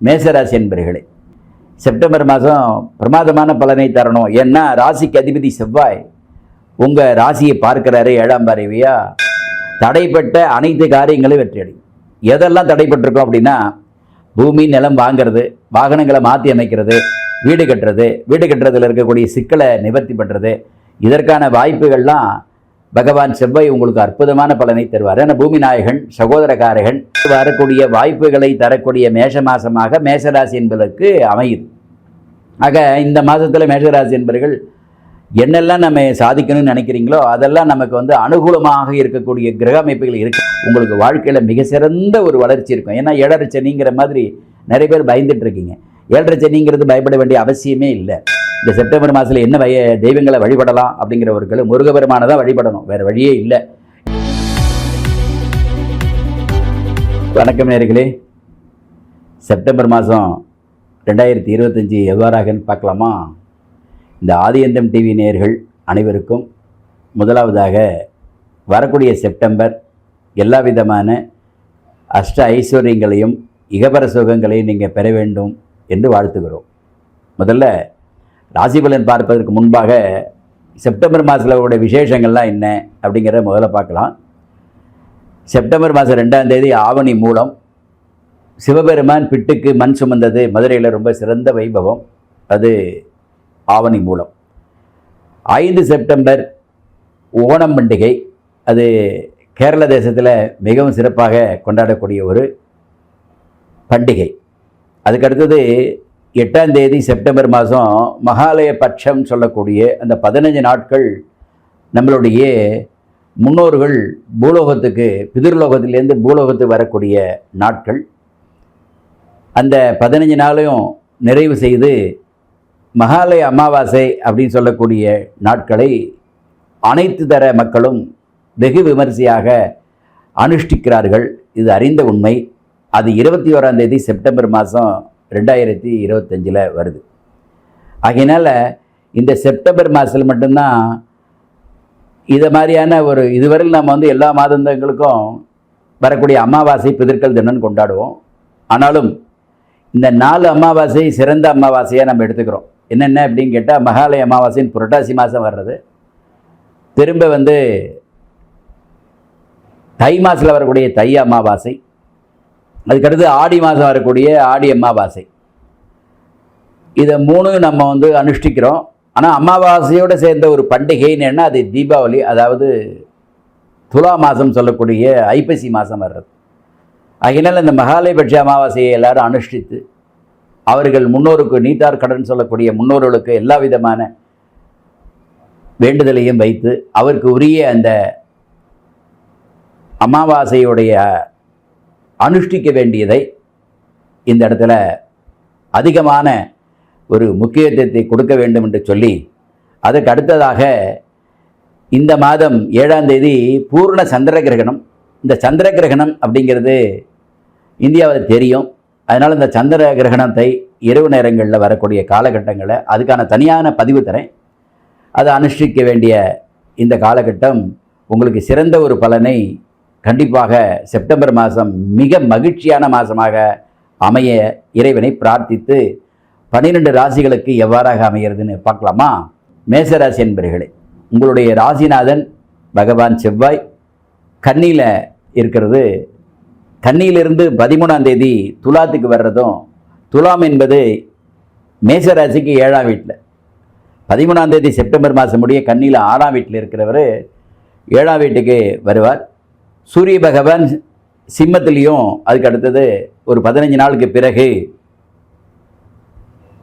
மேசராசி என்பர்களே செப்டம்பர் மாதம் பிரமாதமான பலனை தரணும். ஏன்னா ராசிக்கு அதிபதி செவ்வாய் உங்கள் ராசியை பார்க்குறாரு ஏழாம் பார்வையா? தடைப்பட்ட அனைத்து காரியங்களும் வெற்றியடையும் எதெல்லாம் தடைப்பட்டிருக்கோம் அப்படின்னா பூமி நிலம் வாங்குறது வாகனங்களை மாற்றி அமைக்கிறது வீடு கட்டுறது வீடு கட்டுறதுல இருக்கக்கூடிய சிக்கலை நிவர்த்தி பண்ணுறது இதற்கான வாய்ப்புகள்லாம் பகவான் செவ்வாய் உங்களுக்கு அற்புதமான பலனை தருவார். ஏன்னா பூமி நாயகன் சகோதரகாரகன் வரக்கூடிய வாய்ப்புகளை தரக்கூடிய மேஷ மாசமாக மேஷராசி என்பதற்கு அமையுது. ஆக இந்த மாதத்தில் மேஷராசி என்பவர்கள் என்னெல்லாம் நம்ம சாதிக்கணும்னு நினைக்கிறீங்களோ அதெல்லாம் நமக்கு வந்து அனுகூலமாக இருக்கக்கூடிய கிரக அமைப்புகள் இருக்கு. உங்களுக்கு வாழ்க்கையில் மிக சிறந்த ஒரு வளர்ச்சி இருக்கும். ஏன்னா ஏழரை சனிங்கிற மாதிரி நிறைய பேர் பயந்துட்டு இருக்கீங்க. ஏழரை சனிங்கிறது பயப்பட வேண்டிய அவசியமே இல்லை. இந்த செப்டம்பர் மாதத்தில் என்ன வய தெய்வங்களை வழிபடலாம் அப்படிங்கிறவர்கள் முருகபெருமானை தான் வழிபடணும். வேறு வழியே இல்லை. வணக்கம் நேர்களே. செப்டம்பர் மாதம் ரெண்டாயிரத்தி இருபத்தஞ்சி எவ்வாறாகன்னு பார்க்கலாமா? இந்த ஆதியந்தம் டிவி நேர்கள் அனைவருக்கும் முதலாவதாக வரக்கூடிய செப்டம்பர் எல்லா விதமான அஷ்ட ஐஸ்வர்யங்களையும் இகபர சுகங்களையும் நீங்கள் பெற வேண்டும் என்று வாழ்த்துகிறோம். முதல்ல ராசிபலன் பார்ப்பதற்கு முன்பாக செப்டம்பர் மாதத்தில் விசேஷங்கள்லாம் என்ன அப்படிங்கிறத முதல்ல பார்க்கலாம். செப்டம்பர் மாதம் ரெண்டாம் தேதி ஆவணி மூலம் சிவபெருமான் பிட்டுக்கு மண் சுமந்தது. மதுரையில் ரொம்ப சிறந்த வைபவம். அது ஆவணி மூலம். ஐந்து செப்டம்பர் ஓணம் பண்டிகை. அது கேரள தேசத்தில் மிகவும் சிறப்பாக கொண்டாடக்கூடிய ஒரு பண்டிகை. அதுக்கடுத்தது எட்டாம் தேதி செப்டம்பர் மாதம் மகாலய பட்சம் சொல்லக்கூடிய அந்த பதினஞ்சு நாட்கள் நம்மளுடைய முன்னோர்கள் பூலோகத்துக்கு பிதிர்லோகத்திலேருந்து பூலோகத்துக்கு வரக்கூடிய நாட்கள். அந்த பதினஞ்சு நாளையும் நிறைவு செய்து மகாலய அமாவாசை அப்படின்னு சொல்லக்கூடிய நாட்களை அனைத்து தர மக்களும் வெகு விமரிசையாக அனுஷ்டிக்கிறார்கள். இது அறிந்த உண்மை. அது இருபத்தி ஓராந்தேதி செப்டம்பர் மாதம் ரெண்டாயிரத்தி இருபத்தஞ்சில் வருது. ஆகையினால் இந்த செப்டம்பர் மாதத்தில் மட்டும்தான் இதை மாதிரியான ஒரு இதுவரையில் நம்ம வந்து எல்லா மாதங்களுக்கும் வரக்கூடிய அமாவாசை பிதற்கள் தினம் கொண்டாடுவோம். ஆனாலும் இந்த நாலு அமாவாசை சிறந்த அமாவாசையாக நம்ம எடுத்துக்கிறோம். என்னென்ன அப்படின்னு கேட்டால் மகாலய அமாவாசைன்னு புரட்டாசி மாதம் வர்றது. திரும்ப வந்து தை மாதத்தில் வரக்கூடிய தை அமாவாசை அதுக்கடுத்து ஆடி மாதம் வரக்கூடிய ஆடி அமாவாசை. இதை மூணு நம்ம வந்து அனுஷ்டிக்கிறோம். ஆனால் அமாவாசையோடு சேர்ந்த ஒரு பண்டிகைன்னு அது தீபாவளி அதாவது துலா மாதம் சொல்லக்கூடிய ஐப்பசி மாதம் வர்றது. ஆகினால் இந்த மகாலயபட்ச அமாவாசையை எல்லாரும் அனுஷ்டித்து அவர்கள் முன்னோருக்கு நீத்தார் கடன் சொல்லக்கூடிய முன்னோர்களுக்கு எல்லா விதமான வேண்டுதலையும் வைத்து அவருக்கு உரிய அந்த அமாவாசையுடைய அனுஷ்டிக்க வேண்டியதை இந்த இடத்துல அதிகமான ஒரு முக்கியத்துவத்தை கொடுக்க வேண்டும் என்று சொல்லி அதற்கு அடுத்ததாக இந்த மாதம் ஏழாம் தேதி பூர்ண சந்திர கிரகணம். இந்த சந்திர கிரகணம் அப்படிங்கிறது இந்தியாவில் தெரியும். அதனால் இந்த சந்திர கிரகணத்தை இரவு நேரங்களில் வரக்கூடிய காலகட்டங்களை அதுக்கான தனியான பதிவு தரேன். அதை அனுஷ்டிக்க வேண்டிய இந்த காலகட்டம் உங்களுக்கு சிறந்த ஒரு பலனை கண்டிப்பாக செப்டம்பர் மாதம் மிக மகிழ்ச்சியான மாதமாக அமைய இறைவனை பிரார்த்தித்து பன்னிரெண்டு ராசிகளுக்கு எவ்வாறாக அமைகிறதுன்னு பார்க்கலாமா? மேசராசி என்பர்களே உங்களுடைய ராசிநாதன் பகவான் செவ்வாய் கன்னியில் இருக்கிறது. கன்னியிலிருந்து பதிமூணாம் தேதி துலாத்துக்கு வர்றதும் துலாம் என்பது மேசராசிக்கு ஏழாம் வீட்டில். பதிமூணாம் தேதி செப்டம்பர் மாதம் முடிய கன்னியில் ஆறாம் வீட்டில் இருக்கிறவர் ஏழாம் வீட்டுக்கு வருவார். சூரிய பகவான் சிம்மத்திலையும் அதுக்கு அடுத்தது ஒரு பதினஞ்சு நாளுக்கு பிறகு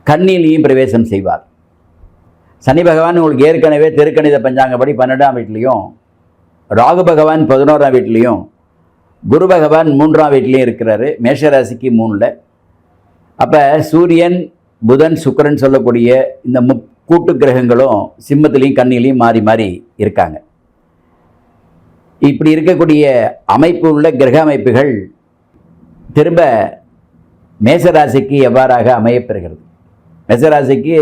கண்ணிலையும் பிரவேசம் செய்வார். சனி பகவான் உங்களுக்கு ஏற்கனவே திருக்கணித பஞ்சாங்கப்படி பன்னெண்டாம் வீட்லேயும் ராகு பகவான் பதினோராம் வீட்லேயும் குரு பகவான் மூன்றாம் வீட்லேயும் இருக்கிறாரு. மேஷராசிக்கு மூணில். அப்போ சூரியன் புதன் சுக்கிரன் சொல்லக்கூடிய இந்த முக்கூட்டு கிரகங்களும் சிம்மத்திலையும் கண்ணிலையும் மாறி மாறி இருக்காங்க. இப்படி இருக்கக்கூடிய அமைப்பு உள்ள கிரக அமைப்புகள் திரும்ப மேசராசிக்கு எவ்வாறாக அமையப்பெறுகிறது? மேசராசிக்கு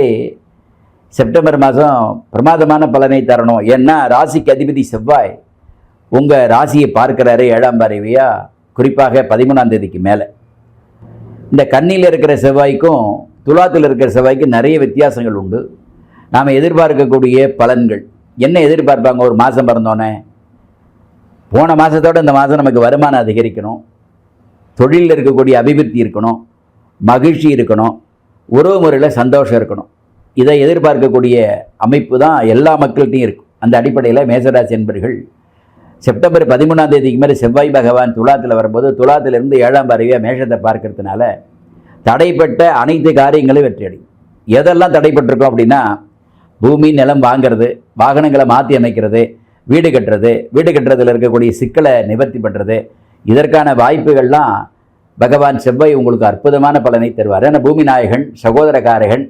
செப்டம்பர் மாதம் பிரமாதமான பலனை தரணும். ஏன்னா ராசிக்கு அதிபதி செவ்வாய் உங்கள் ராசியை பார்க்குறாரு ஏழாம் பறவையாக குறிப்பாக பதிமூணாம் தேதிக்கு மேலே. இந்த கண்ணியில் இருக்கிற செவ்வாய்க்கும் துலாத்தில் இருக்கிற செவ்வாய்க்கும் நிறைய வித்தியாசங்கள் உண்டு. நாம் எதிர்பார்க்கக்கூடிய பலன்கள். என்ன எதிர்பார்ப்பாங்க? ஒரு மாதம் பிறந்தோன்னே போன மாதத்தோட இந்த மாதம் நமக்கு வருமானம் அதிகரிக்கணும். தொழிலில் இருக்கக்கூடிய அபிவிருத்தி இருக்கணும். மகிழ்ச்சி இருக்கணும். உறவு முறையில் சந்தோஷம் இருக்கணும். இதை எதிர்பார்க்கக்கூடிய அமைப்பு தான் எல்லா மக்கள்கிட்டையும் இருக்கும். அந்த அடிப்படையில் மேசராசி என்பர்கள் செப்டம்பர் பதிமூணாம் தேதிக்கு மேலே செவ்வாய் பகவான் துலாத்தில் வரும்போது துலாத்திலிருந்து ஏழாம் பறவையாக மேஷத்தை பார்க்கறதுனால தடைப்பட்ட அனைத்து காரியங்களும் வெற்றியடையும் எதெல்லாம் தடைப்பட்டிருக்கோம் அப்படின்னா பூமி நிலம் வாங்குறது வாகனங்களை மாற்றி அமைக்கிறது வீடு கட்டுறது வீடு கட்டுறதுல இருக்கக்கூடிய சிக்கலை நிவர்த்தி பண்ணுறது இதற்கான வாய்ப்புகள்லாம் பகவான் செவ்வாய் உங்களுக்கு அற்புதமான பலனை தருவார். ஏன்னா பூமி நாயகன் சகோதரகாரகன்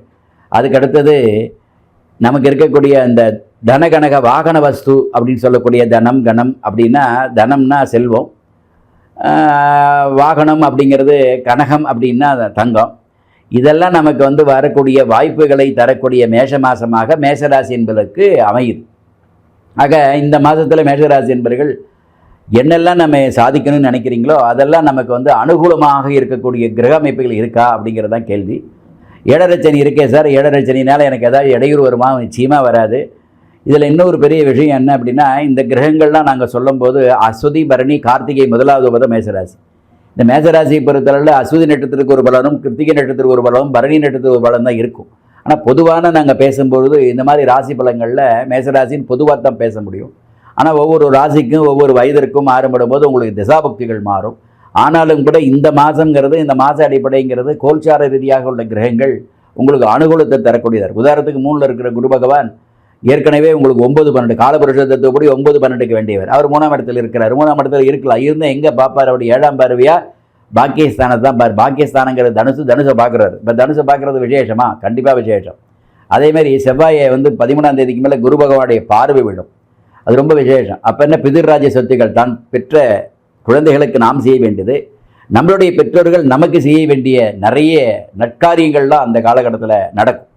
அதுக்கு அடுத்தது நமக்கு இருக்கக்கூடிய அந்த தனகனக வாகன வஸ்து அப்படின்னு சொல்லக்கூடிய தனம் கணம் அப்படின்னா தனம்னா செல்வம். வாகனம் அப்படிங்கிறது கனகம் அப்படின்னா தங்கம். இதெல்லாம் நமக்கு வந்து வரக்கூடிய வாய்ப்புகளை தரக்கூடிய மேஷ மாசமாக மேஷராசி என்பதற்கு அமையுது. ஆக இந்த மாதத்தில் மேஷராசி என்பவர்கள் என்னெல்லாம் நம்ம சாதிக்கணும்னு நினைக்கிறீங்களோ அதெல்லாம் நமக்கு வந்து அனுகூலமாக இருக்கக்கூடிய கிரக அமைப்புகள் இருக்கா அப்படிங்கிறது தான் கேள்வி இடரச்சனி இருக்கே சார் இடரச்சனினால் எனக்கு ஏதாவது இடையூறு வருமா? நிச்சயமாக வராது. இதில் இன்னொரு பெரிய விஷயம் என்ன அப்படின்னா இந்த கிரகங்கள்லாம் நாங்கள் சொல்லும்போது அஸ்வதி பரணி கார்த்திகை முதலாவது பதம் மேசராசி இந்த மேசராசியை பொறுத்தளவில் அஸ்வதி நட்சத்திரத்துக்கு ஒரு பலனும் கிருத்திகை நட்சத்திரத்துக்கு ஒரு பலனும் பரணி நட்சத்திரத்துக்கு ஒரு பலன் தான் இருக்கும். ஆனால் பொதுவான நாங்கள் பேசும்பொழுது இந்த மாதிரி ராசி பலங்களில் மேசராசின்னு பொதுவாக தான் பேச முடியும். ஆனால் ஒவ்வொரு ராசிக்கும் ஒவ்வொரு வயதிற்கும் மாறுபடும் போது உங்களுக்கு திசாபக்திகள் மாறும். ஆனாலும் கூட இந்த மாதங்கிறது இந்த மாத அடிப்படைங்கிறது கோல்சார ரீதியாக உள்ள கிரகங்கள் உங்களுக்கு அனுகூலத்தை தரக்கூடியதாக உதாரணத்துக்கு மூணில் இருக்கிற குரு பகவான் ஏற்கனவே உங்களுக்கு ஒன்பது பன்னெண்டு காலபுருஷத்தை கூடி ஒன்பது பன்னெண்டுக்கு வேண்டியவர். அவர் மூணாம் இடத்துல இருக்கிறார். மூணாம் இடத்துல இருக்கலாம். இருந்தால் எங்கே பார்ப்பார் அப்படி ஏழாம் பார்வையாக பாக்கியஸ்தானத்தை தான் பார். பாக்கியஸ்தானங்கிறது தனுசு தனுசை பார்க்குறாரு. இப்போ தனுசை பார்க்குறது விசேஷமா? கண்டிப்பாக விசேஷம். அதேமாதிரி செவ்வாயை வந்து பதிமூணாம் தேதிக்கு மேலே குரு பகவானுடைய பார்வை விடும் அது ரொம்ப விசேஷம். அப்போ என்ன? பிதிர்ராஜ சொத்துக்கள் தான் பெற்ற குழந்தைகளுக்கு நாம் செய்ய வேண்டியது. நம்மளுடைய பெற்றோர்கள் நமக்கு செய்ய வேண்டிய நிறைய நற்காரியங்கள்லாம் அந்த காலகட்டத்தில் நடக்கும்.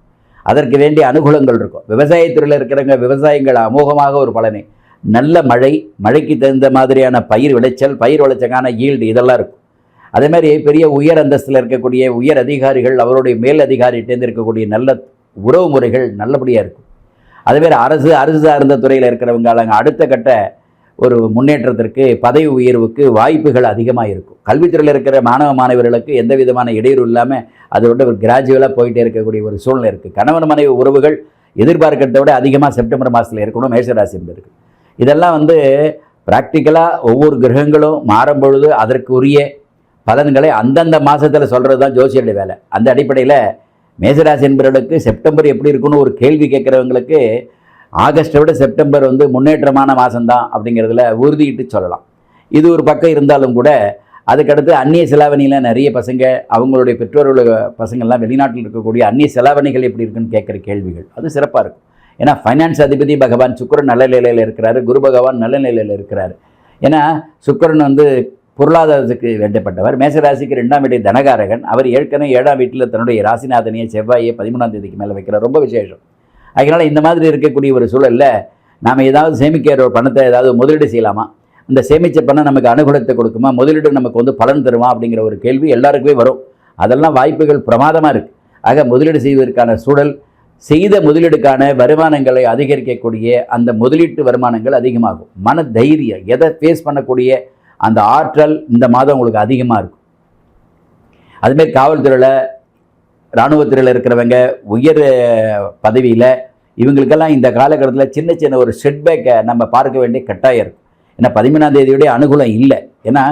அதற்கு வேண்டிய அனுகூலங்கள் இருக்கும். விவசாயத்துறையில் இருக்கிறவங்க விவசாயங்கள் அமோகமாக ஒரு பலனை. நல்ல மழை மழைக்கு தகுந்த மாதிரியான பயிர் விளைச்சல் பயிர் விளைச்சக்கான ஈல்டு இதெல்லாம் இருக்கும். அதே மாதிரி பெரிய உயர் அந்தஸ்தில் இருக்கக்கூடிய உயர் அதிகாரிகள் அவருடைய மேல் அதிகாரிகிட்டேருந்து இருக்கக்கூடிய நல்ல உறவு முறைகள் நல்லபடியாக இருக்கும். அதேமாதிரி அரசு அரசு சார்ந்த துறையில் இருக்கிறவங்க அடுத்த கட்ட ஒரு முன்னேற்றத்திற்கு பதவி உயர்வுக்கு வாய்ப்புகள் அதிகமாக இருக்கும். கல்வித்துறையில் இருக்கிற மாணவ மாணவர்களுக்கு எந்த விதமான இடையூறு இல்லாமல் அதோட ஒரு கிராஜுவலாக போயிட்டே இருக்கக்கூடிய ஒரு சூழ்நிலை இருக்குது கணவன் மனைவி உறவுகள் எதிர்பார்க்கிறத விட அதிகமாக செப்டம்பர் மாதத்தில் இருக்கணும் மேஷராசி இருக்குது இதெல்லாம் வந்து ப்ராக்டிக்கலாக ஒவ்வொரு கிரகங்களும் மாறும் பொழுது அதற்கு உரிய பலன்களை அந்தந்த மாதத்தில் சொல்கிறது தான் ஜோசியருடைய வேலை. அந்த அடிப்படையில் மேசராசி என்பவர்களுக்கு செப்டம்பர் எப்படி இருக்குன்னு ஒரு கேள்வி கேட்குறவங்களுக்கு ஆகஸ்ட்டை விட செப்டம்பர் வந்து முன்னேற்றமான மாதம்தான் அப்படிங்கிறதுல உறுதியிட்டு சொல்லலாம். இது ஒரு பக்கம் இருந்தாலும் கூட அதுக்கடுத்து அந்நிய செலாவணியில் நிறைய பசங்க அவங்களுடைய பெற்றோர்கள் பசங்கள்லாம் வெளிநாட்டில் இருக்கக்கூடிய அந்நிய செலாவணிகள் எப்படி இருக்குன்னு கேட்குற கேள்விகள். அது சிறப்பாக இருக்கும். ஏன்னா ஃபைனான்ஸ் அதிபதி பகவான் சுக்கரன் நல்ல நிலையில் இருக்கிறாரு குரு பகவான் நல்ல நிலையில் இருக்கிறாரு. ஏன்னா சுக்கரன் வந்து பொருளாதாரத்துக்கு வேண்டப்பட்டவர் மேசராசிக்கு ரெண்டாம் வீட்டை தனகாரகன். அவர் ஏற்கனவே ஏழாம் வீட்டில் தன்னுடைய ராசிநாதனையை செவ்வாயை பதிமூணாம் தேதிக்கு மேலே வைக்கிறார். ரொம்ப விசேஷம். அதனால் இந்த மாதிரி இருக்கக்கூடிய ஒரு சூழலில் நாம் ஏதாவது சேமிக்கிற ஒரு பணத்தை ஏதாவது முதலீடு செய்யலாமா? இந்த சேமித்த பணம் நமக்கு அனுகூலத்தை கொடுக்குமா? முதலீடு நமக்கு வந்து பலன் தருமா? அப்படிங்கிற ஒரு கேள்வி எல்லாருக்குமே வரும். அதெல்லாம் வாய்ப்புகள் பிரமாதமாக இருக்குது ஆக முதலீடு செய்வதற்கான சூழல் செய்த முதலீடுக்கான வருமானங்களை அதிகரிக்கக்கூடிய அந்த முதலீட்டு வருமானங்கள் அதிகமாகும். மன தைரியம் எதை ஃபேஸ் பண்ணக்கூடிய அந்த ஆற்றல் இந்த மாதம் உங்களுக்கு அதிகமாக இருக்கும். அதுமாரி காவல்துறையில் இராணுவத்துறையில் இருக்கிறவங்க உயர் பதவியில் இவங்களுக்கெல்லாம் இந்த காலகட்டத்தில் சின்ன சின்ன ஒரு செட்பேக்கை நம்ம பார்க்க வேண்டிய கட்டாயம் இருக்கும். ஏன்னா பதிமூணாம் தேதியுடைய அனுகூலம் இல்லை. ஏன்னா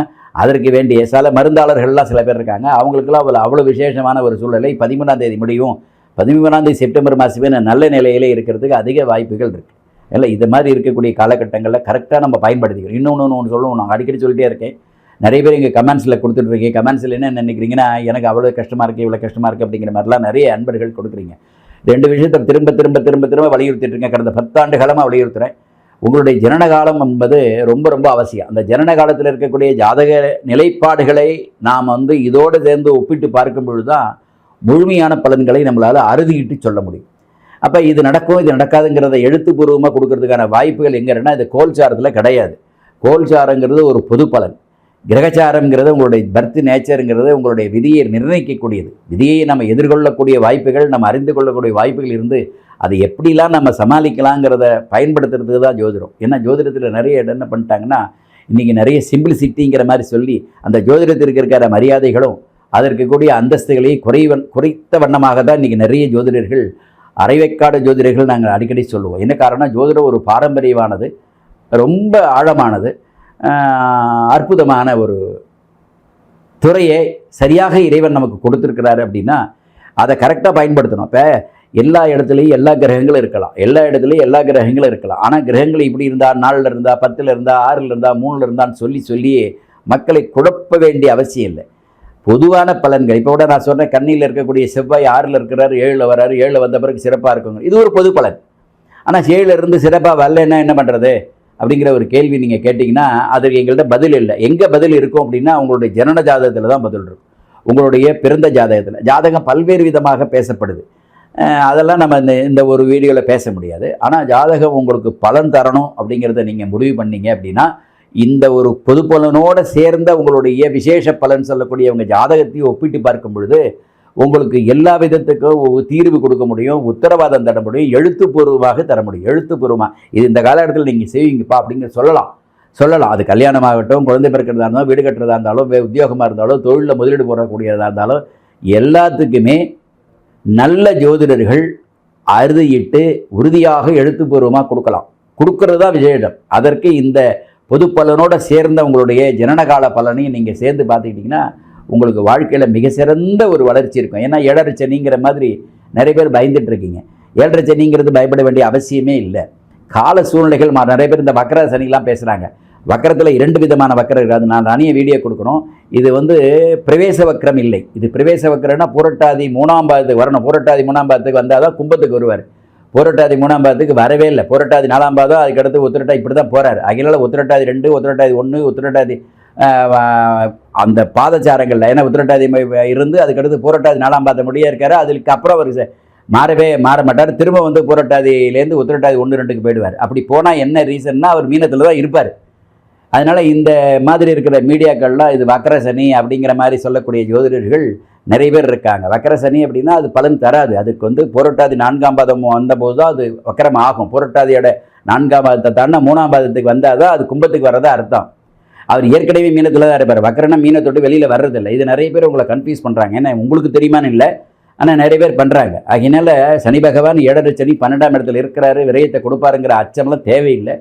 அதற்கு வேண்டிய சில மருந்தாளர்கள்லாம் சில பேர் இருக்காங்க. அவங்களுக்கெல்லாம் அவ்வளோ அவ்வளோ விசேஷமான ஒரு சூழ்நிலை பதிமூணாம் தேதி முடியும். பதிமூணாம் தேதி செப்டம்பர் மாதமே நல்ல நிலையிலே இருக்கிறதுக்கு அதிக வாய்ப்புகள் இருக்குது இல்லை இது மாதிரி இருக்கக்கூடிய காலகட்டங்களில் கரெக்டாக நம்ம பயன்படுத்திக்கிறோம் இன்னொன்று ஒன்று சொல்லணும். நான் அடிக்கடி சொல்லிட்டே இருக்கேன். நிறைய பேர் இங்கே கமெண்ட்ஸில் கொடுத்துட்ருக்கீங்க கமெண்ட்ஸில் என்ன நினைக்கிறீங்கன்னா எனக்கு அவ்வளோ கஷ்டமாக இருக்குது இவ்வளோ கஷ்டமாக இருக்குது அப்படிங்கிற மாதிரிலாம் நிறைய அன்பர்கள் கொடுக்குறீங்க. ரெண்டு விஷயத்தை திரும்ப திரும்ப திரும்ப திரும்ப வலியுறுத்திட்டுருக்கேன் கடந்த பத்தாண்டு காலமாக வலியுறுத்துறேன். உங்களுடைய ஜனனகாலம் என்பது ரொம்ப ரொம்ப அவசியம். அந்த ஜனன காலத்தில் இருக்கக்கூடிய ஜாதக நிலைப்பாடுகளை நாம் வந்து இதோடு சேர்ந்து ஒப்பிட்டு பார்க்கும் பொழுது தான் முழுமையான பலன்களை நம்மளால் அறுதியிட்டு சொல்ல முடியும். அப்போ இது நடக்கும் இது நடக்காதுங்கிறத எழுத்துப்பூர்வமாக கொடுக்கறதுக்கான வாய்ப்புகள் எங்கேன்னா இது கோல்சாரத்தில் கிடையாது. கோல்சாரங்கிறது ஒரு பொது பலன் கிரகச்சாரங்கிறது உங்களுடைய பர்த் நேச்சருங்கிறது உங்களுடைய விதியை நிர்ணயிக்கக்கூடியது. விதியை நம்ம எதிர்கொள்ளக்கூடிய வாய்ப்புகள் நம்ம அறிந்து கொள்ளக்கூடிய வாய்ப்புகள் இருந்து அதை எப்படிலாம் நம்ம சமாளிக்கலாங்கிறத பயன்படுத்துறதுக்கு தான் ஜோதிடம். ஏன்னா ஜோதிடத்தில் நிறைய இடம் என்ன பண்ணிட்டாங்கன்னா இன்றைக்கி நிறைய சிம்பிளிசிட்டிங்கிற மாதிரி சொல்லி அந்த ஜோதிடத்திற்கு இருக்கிற மரியாதைகளும் அதற்கு கூடிய அந்தஸ்துகளையும் குறைவன் குறைத்த வண்ணமாக தான் இன்றைக்கி நிறைய ஜோதிடர்கள் அரைவைக்காடு ஜோதிடர்கள் நாங்கள் அடிக்கடி சொல்லுவோம். என்ன காரணம் ஜோதிடம் ஒரு பாரம்பரியமானது ரொம்ப ஆழமானது அற்புதமான ஒரு துறையை சரியாக இறைவன் நமக்கு கொடுத்துருக்கிறாரு அப்படின்னா அதை கரெக்டாக பயன்படுத்தணும். இப்போ எல்லா இடத்துலையும் எல்லா கிரகங்களும் இருக்கலாம். எல்லா இடத்துலையும் எல்லா கிரகங்களும் இருக்கலாம். ஆனால் கிரகங்கள் இப்படி இருந்தால் நாலில் இருந்தால் பத்தில் இருந்தால் ஆறில் இருந்தால் மூணில் இருந்தான்னு சொல்லி சொல்லி மக்களை குழப்ப வேண்டிய அவசியம் இல்லை. பொதுவான பலன்கள். இப்போ கூட நான் சொன்னேன் கண்ணியில் இருக்கக்கூடிய செவ்வாய் ஆறில் இருக்கிறார் ஏழில் வர்றாரு ஏழில் வந்த பிறகு சிறப்பாக இருக்குங்க. இது ஒரு பொது பலன். ஆனால் ஏழில் இருந்து சிறப்பாக வரலன்னா என்ன பண்ணுறது அப்படிங்கிற ஒரு கேள்வி நீங்கள் கேட்டிங்கன்னா அதுக்கு எங்கள்கிட்ட பதில் இல்லை. எங்கே பதில் இருக்கும் அப்படின்னா உங்களுடைய ஜனன ஜாதகத்தில் தான் பதில் இருக்கும். உங்களுடைய பிறந்த ஜாதகத்தில். ஜாதகம் பல்வேறு விதமாக பேசப்படுது. அதெல்லாம் நம்ம இந்த இந்த ஒரு வீடியோவில் பேச முடியாது. ஆனால் ஜாதகம் உங்களுக்கு பலன் தரணும் அப்படிங்கிறத நீங்கள் முடிவு பண்ணீங்க அப்படின்னா இந்த ஒரு பொது பலனோடு சேர்ந்த உங்களுடைய விசேஷ பலன் சொல்லக்கூடிய உங்கள் ஜாதகத்தையும் ஒப்பிட்டு பார்க்கும் பொழுது உங்களுக்கு எல்லா விதத்துக்கும் தீர்வு கொடுக்க முடியும் உத்தரவாதம் தர முடியும் எழுத்துப்பூர்வமாக தர முடியும். எழுத்துப்பூர்வமாக இது இந்த காலகட்டத்தில் நீங்கள் செய்வீங்கப்பா அப்படிங்கிற சொல்லலாம். சொல்லலாம். அது கல்யாணமாகட்டும் குழந்தை பிறக்கிறதா இருந்தாலும் வீடு கட்டுறதா இருந்தாலும் வே- உத்தியோகமாக இருந்தாலும் தொழிலில் முதலீடு போடக்கூடியதாக இருந்தாலும் எல்லாத்துக்குமே நல்ல ஜோதிடர்கள் அறுதியிட்டு உறுதியாக எழுத்துப்பூர்வமாக கொடுக்கலாம். கொடுக்கறது தான் விஜயிடம் அதற்கு இந்த பொது பலனோட சேர்ந்த உங்களுடைய ஜனனகால பலனையும் நீங்கள் சேர்ந்து பார்த்துக்கிட்டிங்கன்னா உங்களுக்கு வாழ்க்கையில் மிக சிறந்த ஒரு வளர்ச்சி இருக்கும். ஏன்னா ஏழரை சனிங்கிற மாதிரி நிறைய பேர் பயந்துட்டுருக்கீங்க ஏழரை சனிங்கிறது பயப்பட வேண்டிய அவசியமே இல்லை. கால சூழ்நிலைகள் மா நிறைய பேர் இந்த வக்கர சனிலாம் பேசுகிறாங்க வக்கரத்தில் இரண்டு விதமான வக்கரம் இருக்காது நான் தனியாக வீடியோ கொடுக்கணும். இது வந்து பிரவேச வக்கரம் இல்லை. இது பிரவேச வக்கரம்னா புரட்டாதி மூணாம் பாதத்துக்கு வரணும். புரட்டாதி மூணாம் பாதத்துக்கு வந்தால் தான் கும்பத்துக்கு வருவார். போராட்டாதி மூணாம் பாதத்துக்கு வரவே இல்லை. போராட்டாதி நாலாம் பாதம் அதுக்கடுத்து உத்திரட்டாதி இப்படி தான் போகிறார் அகிலால உத்திரட்டாதி ரெண்டு உத்திரட்டாதி ஒன்று உத்திரட்டாதி அந்த பாதச்சாரங்களில் ஏன்னா உத்திரட்டாதி இருந்து அதுக்கடுத்து போராட்டாதி நாலாம் பாதம் முடியே இருக்காரு. அதுக்கு அப்புறம் அவர் மாறவே மாற மாட்டார். திரும்ப வந்து புரட்டாதியிலேருந்து உத்திரட்டாதி ஒன்று ரெண்டுக்கு போயிடுவார். அப்படி போனால் என்ன ரீசன்னா அவர் மீனத்தில் தான் இருப்பார். அதனால் இந்த மாதிரி இருக்கிற மீடியாக்கள்லாம் இது வக்கர சனி அப்படிங்கிற மாதிரி சொல்லக்கூடிய ஜோதிடர்கள் நிறைய பேர் இருக்காங்க. வக்கர சனி அப்படின்னா அது பலன் தராது. அதுக்கு வந்து புரட்டாதி நான்காம் பாதம் வந்தபோது தான் அது வக்கரம் ஆகும். புரட்டாதியோட நான்காம் பாதத்தை தாண்ட மூணாம் பாதத்துக்கு வந்தால் தான் அது கும்பத்துக்கு வரதா அர்த்தம். அவர் ஏற்கனவே மீனத்தில் தான் இருப்பார். வக்கரனா மீனை தொட்டு வெளியில் வர்றதில்லை. இது நிறைய பேர் உங்களை கன்ஃபியூஸ் பண்ணுறாங்க ஏன்னா உங்களுக்கு தெரியுமான்னு இல்லை. ஆனால் நிறைய பேர் பண்ணுறாங்க அதனால சனி பகவான் ஏழரை சனி பன்னெண்டாம் இடத்துல இருக்கிறாரு. விரயத்தை கொடுப்பாருங்கிற அச்சம்லாம் தேவையில்லை.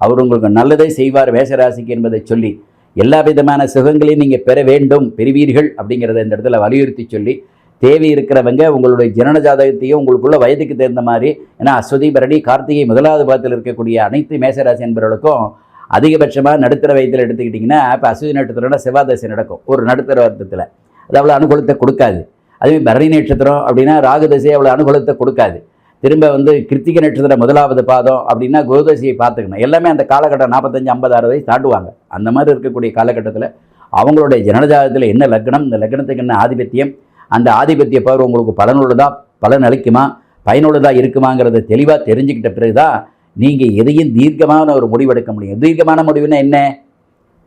அவர் உங்களுக்கு நல்லதே செய்வார். வேஷராசிக்கு என்பதை சொல்லி எல்லா விதமான சுகங்களையும் நீங்கள் பெற வேண்டும் பெறுவீர்கள் அப்படிங்கிறத இந்த இடத்துல வலியுறுத்தி சொல்லி தேவை இருக்கிறவங்க உங்களுடைய ஜனன ஜாதகத்தையும் உங்களுக்குள்ள வயதுக்கு தகுந்த மாதிரி ஏன்னா அஸ்வதி பரணி கார்த்திகை முதலாவது பாதத்தில் இருக்கக்கூடிய அனைத்து மேசராசி என்பவர்களுக்கும் அதிகபட்சமாக நடுத்தர வயதில் எடுத்துக்கிட்டிங்கன்னா இப்போ அஸ்வதி நட்சத்திரம்னா செவ்வாதசி நடக்கும் ஒரு நடுத்தர வருத்தத்தில் அது அவ்வளோ அனுகூலத்தை கொடுக்காது. அதுவே பரணி நட்சத்திரம் அப்படின்னா ராகுதசை அவ்வளோ அனுகூலத்தை கொடுக்காது. திரும்ப வந்து கிருத்திகை நட்சத்திர முதலாவது பாதம் அப்படின்னா குருதசியை பார்த்துக்கணும். எல்லாமே அந்த காலகட்டம் நாற்பத்தஞ்சு ஐம்பது அறுபதை வயசு தாண்டுவாங்க. அந்த மாதிரி இருக்கக்கூடிய காலகட்டத்தில் அவங்களுடைய ஜனனஜாதத்தில் என்ன லக்னம் இந்த லக்னத்துக்கு என்ன ஆதிபத்தியம் அந்த ஆதிபத்திய பவர் உங்களுக்கு பலனுள்ளதா பலன் அளிக்குமா பயனுள்ளதாக இருக்குமாங்கிறத தெளிவாக தெரிஞ்சுக்கிட்ட பிறகு தான் நீங்கள் எதையும் தீர்க்கமான ஒரு முடிவு எடுக்க முடியும். தீர்க்கமான முடிவுன்னா என்ன?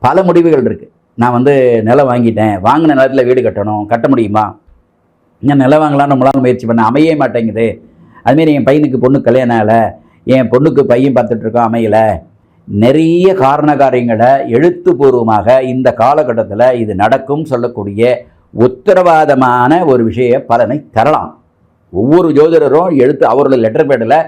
பல முடிவுகள் இருக்குது நான் வந்து நிலம் வாங்கிட்டேன். வாங்கின நிலத்தில் வீடு கட்டணும். கட்ட முடியுமா? நான் நிலம் வாங்கலாம்னு நம்மளால் முயற்சி பண்ண அமையவே மாட்டேங்குது. அதுமாரி என் பையனுக்கு பொண்ணு கல்யாணம் ஆகலை. என் பொண்ணுக்கு பையன் பார்த்துட்ருக்கோம் அமையலை. நிறைய காரண காரியங்களை எழுத்துப்பூர்வமாக இந்த காலகட்டத்தில் இது நடக்கும் சொல்லக்கூடிய உத்தரவாதமான ஒரு விஷய பலனை தரலாம். ஒவ்வொரு ஜோதிடரும் எழுத்து அவரோட லெட்டர் பேடில்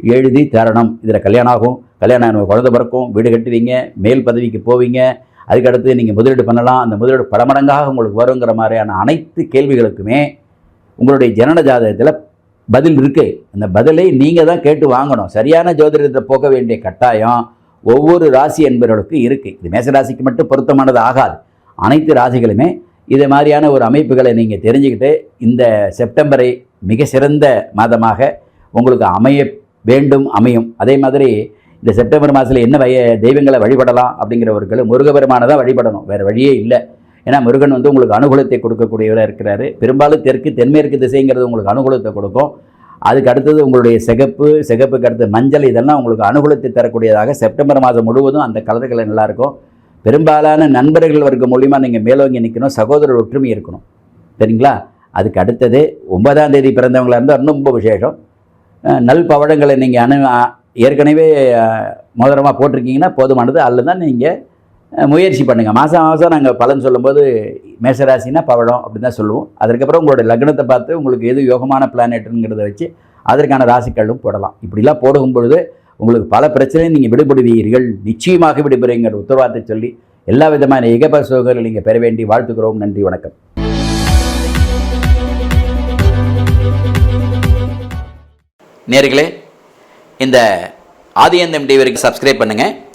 எழுதி தரணும். இதில் கல்யாணம் ஆகும். கல்யாணம் ஆன குழந்தை பிறக்கும். வீடு கட்டுவீங்க. மேல் பதவிக்கு போவீங்க. அதுக்கடுத்து நீங்கள் முதலீடு பண்ணலாம். அந்த முதலீடு பல மடங்காக உங்களுக்கு வருங்கிற மாதிரியான அனைத்து கேள்விகளுக்குமே உங்களுடைய ஜனன ஜாதகத்தில் பதில் இருக்கு. அந்த பதிலை நீங்கள் தான் கேட்டு வாங்கணும். சரியான ஜோதிடத்தை போக வேண்டிய கட்டாயம் ஒவ்வொரு ராசி என்பவர்களுக்கு இருக்குது இது மேசராசிக்கு மட்டும் பொருத்தமானது ஆகாது. அனைத்து ராசிகளுமே இது மாதிரியான ஒரு அமைப்புகளை நீங்கள் தெரிஞ்சுக்கிட்டு இந்த செப்டம்பரை மிக சிறந்த மாதமாக உங்களுக்கு அமைய வேண்டும் அமையும். அதே மாதிரி இந்த செப்டம்பர் மாதத்தில் என்ன வய தெய்வங்களை வழிபடலாம் அப்படிங்கிறவர்கள் முருகபெருமானை தான் வழிபடணும். வேறு வழியே இல்லை. ஏன்னா முருகன் வந்து உங்களுக்கு அனுகூலத்தை கொடுக்கக்கூடியவராக இருக்கிறாரு. பெரும்பாலும் தெற்கு தென்மேற்கு திசைங்கிறது உங்களுக்கு அனுகூலத்தை கொடுக்கும். அதுக்கு அடுத்தது உங்களுடைய சிகப்பு சிகப்புக்கு அடுத்து மஞ்சள் இதெல்லாம் உங்களுக்கு அனுகூலத்தை தரக்கூடியதாக செப்டம்பர் மாதம் முழுவதும் அந்த கலர்களை நல்லாயிருக்கும். பெரும்பாலான நண்பர்கள் வர்க்கம் மூலிமா நீங்கள் மேலோங்கி நிற்கணும் சகோதரர் ஒற்றுமை இருக்கணும். சரிங்களா? அதுக்கு அடுத்தது ஒன்பதாம் தேதி பிறந்தவங்களாக இருந்தால் இன்னும் ரொம்ப விசேஷம். நல் பவழங்களை நீங்கள் அனு ஏற்கனவே மோதிரமாக போட்டிருக்கீங்கன்னா போதுமானது. அல்லது தான் நீங்கள் முயற்சி பண்ணுங்கள் மாதம் மாதம் நாங்கள் பலன் சொல்லும்போது மேசராசினா பவழம் அப்படின்னு தான் சொல்லுவோம். அதுக்கப்புறம் உங்களோட லக்னத்தை பார்த்து உங்களுக்கு எது யோகமான பிளானெட்டுங்கிறத வச்சு அதற்கான ராசிக்கல்லும் போடலாம். இப்படிலாம் போடும் பொழுது உங்களுக்கு பல பிரச்சனையும் நீங்கள் விடுபடுவீர்கள். நிச்சயமாக விடுபடுங்கிற உத்தரவாதத்தை சொல்லி எல்லா விதமான இகப சுகங்கள் நீங்கள் பெற வேண்டி வாழ்த்துக்கிறோம். நன்றி வணக்கம். நேர்களே இந்த ஆதியந்தம் டிவிக்கு சப்ஸ்கிரைப் பண்ணுங்கள்